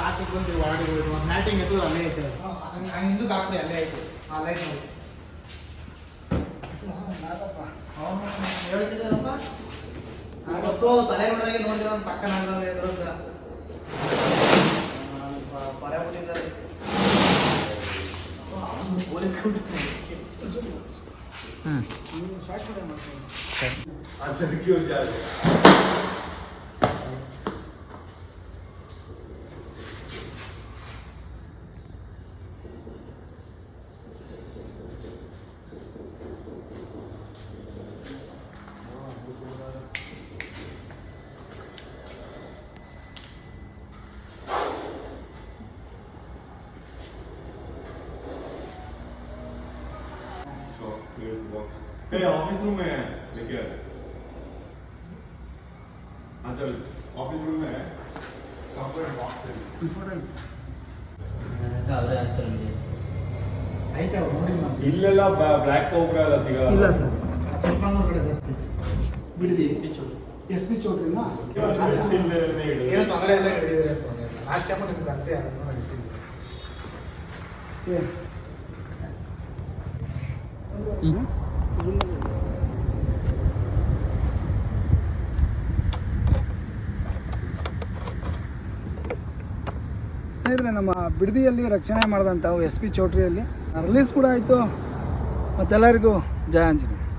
ಆಚೆಗೆ ಬಂದು ಒಳಗಡೆ ಮ್ಯಾಟಿಂಗ್ ಎತ್ತದ ಅಲ್ಲೇ ಐತೆ ಹಂಗೆ ಹಿಂದಕ್ಕೆ ಹಾಕ್ರಿ ಅಲ್ಲೇ ಐತೆ ಆ ಲೈಟ್ ನೋಡಿ ಹೇಳ್ತಿದ್ದಾರಪ್ಪ ತಲೆ ಹೊಡೆದಾಗೆ ನೋಡಿದ್ರೆ ಒಂದು ಪಕ್ಕ ನಾನು ಎದುರುದ್ದ police अंदर क्यों जा रहे हैं? So, here's the box. Hey, office room में है लेके आ हाँ चल ऑफिस रूम में है कंप्यूटर बॉक्स है ಅವರೇ ಆಗ್ತಾರೆ ಐತೆ ಅವ್ರು ನೋಡಿ ನಾನು ಇಲ್ಲೆಲ್ಲ ಬ್ಲ್ಯಾಕ್ ಕೋಬ್ರ ಎಲ್ಲ ಸಿಗಲ್ಲ ಇಲ್ಲ ಸರ್ ಚಿಕ್ಕಮಂಗ್ಳೂರ್ ಕಡೆ ಜಾಸ್ತಿ ಬಿಡಿದಿ ಎಸ್ ಪಿ ಚೌಟ್ರಿನ ಇಲ್ಲೇನೆ ಇಡು. ಏನು ತೊಂದರೆ ಇಲ್ಲ ಹಿಡಿದಿದೆ ಲಾಸ್ಟ್ ಟೈಮು ನಿಮ್ಗೆ ಕರೆಸಿ ಅದನ್ನು ನಡೆಸಿದ್ವಿ ಸ್ನೇಹಿತರೆ ನಮ್ಮ ಬಿಡದಿಯಲ್ಲಿ ರಕ್ಷಣೆ ಮಾಡಿದಂಥವು ಎಸ್ ಪಿ ಚೌಟ್ರಿಯಲ್ಲಿ. ರಿಲೀಸ್ ಕೂಡ ಆಯಿತು. ಮತ್ತೆಲ್ಲರಿಗೂ ಜಯ ಆಂಜನೇಯ.